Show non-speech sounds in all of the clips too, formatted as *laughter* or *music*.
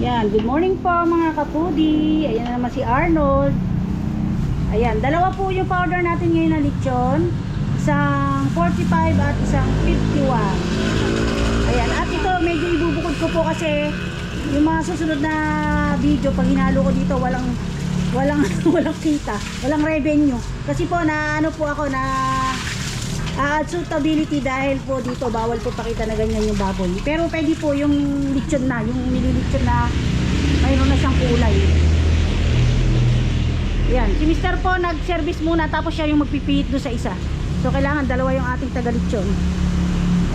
Yan, good morning po mga kapudi. Ayan na naman si Arnold. Ayan, dalawa po yung powder natin ngayon na lechon. Isang 45 at isang 51. Ayan, at ito medyo ibubukod ko po kasi yung mga susunod na video pag hinalo ko dito walang walang *laughs* walang kita, walang revenue. Kasi po na ano po ako na Ah, suitability dahil po dito bawal po pakita na ganyan yung baboy. Pero pwede po yung lechon na, yung nililechon na mayroon na siyang kulay. Yan, si Mr. po nag-service muna tapos siya yung magpipihit do sa isa. So kailangan dalawa yung ating taga-lechon.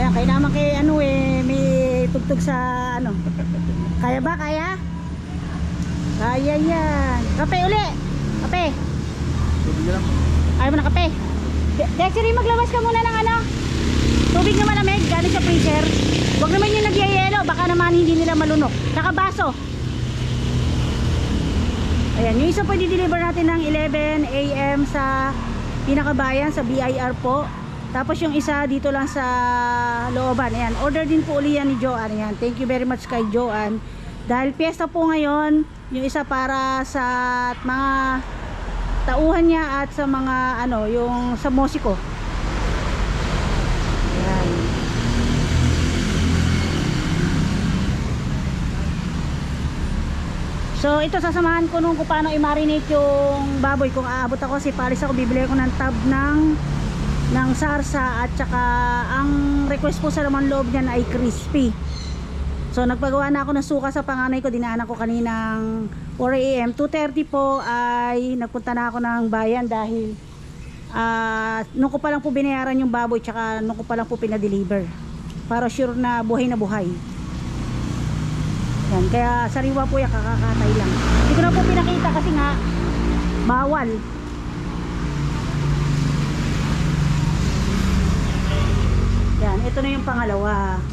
Ayan, kaya naman kay ano eh, may tugtog sa ano. Kaya ba? Kaya? Kaya yan. Kape uli. Kape. Ayaw mo na kape. De- Dexter, maglabas ka muna ng ano? Tubig na malamig, galing sa freezer. Huwag naman yung nagyayelo, baka naman hindi nila malunok. Saka baso. Ayan, yung isa po i-deliver natin ng 11 a.m. sa pinakabayan, sa BIR po. Tapos yung isa dito lang sa looban. Ayan, order din po uli yan ni Joanne. Ayan, thank you very much kay Joanne. Dahil piyesta po ngayon, yung isa para sa mga tauhan niya at sa mga ano, yung sa musiko. Ayan. So ito sasamahan ko nung kung paano i-marinate yung baboy kung aabot ako si Paris ako bibili ako ng tab ng ng sarsa at saka ang request po sa laman loob niyan ay crispy. So nagpagawa na ako ng suka sa panganay ko, dinaanan ko kaninang 4am. 2.30 po ay nagpunta na ako ng bayan dahil ah nung ko pa lang po binayaran yung baboy tsaka nung ko pa lang po pinadeliver. Para sure na buhay na buhay. Yan, kaya sariwa po yan, kakakatay lang. Hindi ko na po pinakita kasi nga bawal. Yan, ito na yung pangalawa.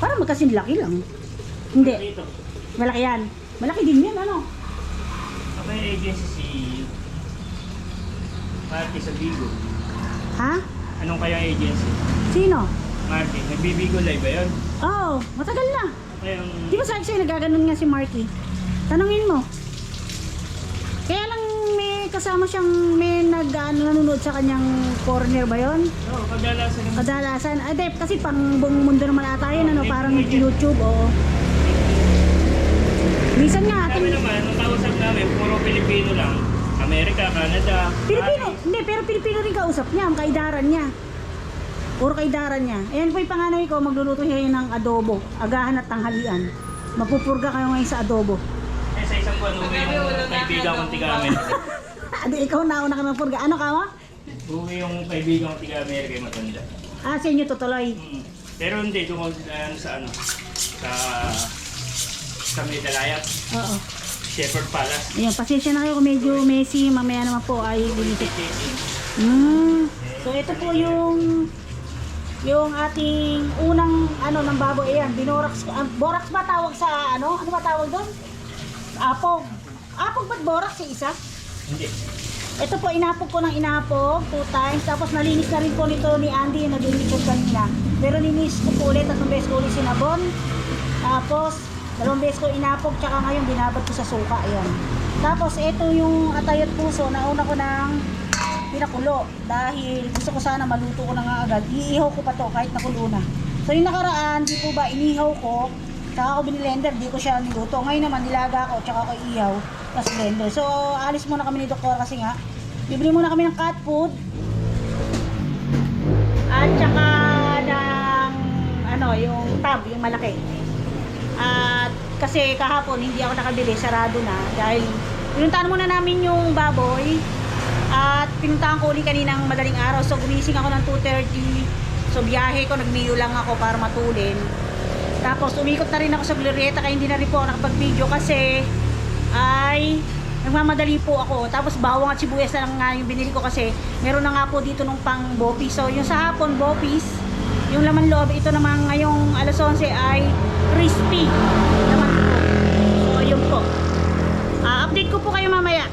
Parang magkasing laki lang. Hindi, malaki yan. Malaki din yan, ano? Ako yung agency si Marty sa Bigo. Ha? Anong kaya agency? Sino? Marty. Nagbibigo live ba yun? Oh, matagal na. Kayang Di ba sabi sa'yo nagaganon nga si Marky? Tanungin mo. Kasama siyang may nag ano, nanonood sa kanyang corner ba yon? Oo, kadalasan. Kadalasan. Ah, di, kasi pang buong mundo naman ata yun, ano, parang YouTube, o. Minsan nga, Kami ating, naman, nung kausap namin, puro Pilipino lang. Amerika, Canada. Pilipino, Paris. hindi, pero Pilipino rin kausap niya, ang kaidaran niya. Puro kaidaran niya. Ayan po yung panganay ko, magluluto siya ng adobo, agahan at tanghalian. Mapupurga kayo ngayon sa adobo. Eh, sa isang buwan, uwi yung kaibigan kong tiga-Amerika. Adi, ikaw nauna ka ng purga. Ano ka mo? Uwi yung kaibigan kong tiga-Amerika yung matanda. Ah, sa inyo tutuloy. Mm. Pero hindi, doon ako ano, sa ano, sa sa Medalayat, Oo. Shepherd Palace. Ayan, pasensya na kayo kung medyo messy. Mamaya naman po ay bumiti. Mm. So, ito po yung yung ating unang ano ng baboy. Ayan, binorax ko. ah, borax ba tawag sa ano? Ano ba tawag doon? Apog. Apog ba't borax yung isa? Hindi. Ito po, inapog ko ng inapog two times. Tapos nalinis na rin po nito ni Andy yung naglinis ko kanina. Pero linis ko po ulit, tatlong beses ko ulit sinabon. Tapos, dalawang beses ko inapog, tsaka ngayon binabad ko sa suka. Ayan. Tapos, ito yung atay at puso. Nauna ko ng pinakulo. Dahil gusto ko sana maluto ko na nga agad. Iihaw ko pa to kahit nakulo na. So, yung nakaraan, di po ba, inihaw ko. Tsaka ako binilender, di ko siya niluto. Ngayon naman, nilaga ko, tsaka ko ihaw. Tapos blender. So, alis muna kami ni Doktor kasi nga, bibili muna kami ng cat food. At tsaka ng, ano, yung tab, yung malaki. At kasi kahapon, hindi ako nakabili, sarado na. Dahil, pinuntahan muna namin yung baboy. At pinuntahan ko ulit kaninang madaling araw. So, gumising ako ng 2.30. So, biyahe ko, nagmiyo lang ako para matulin. Tapos umikot na rin ako sa Glorieta kaya hindi na rin po ako nakapag-video kasi ay nagmamadali po ako. Tapos bawang at sibuyas na lang nga yung binili ko kasi meron na nga po dito nung pang bopis. So yung sa hapon bopis, yung laman loob, ito naman ngayong alas 11 ay crispy. Laman loob. So yun po. Ah, update ko po kayo mamaya.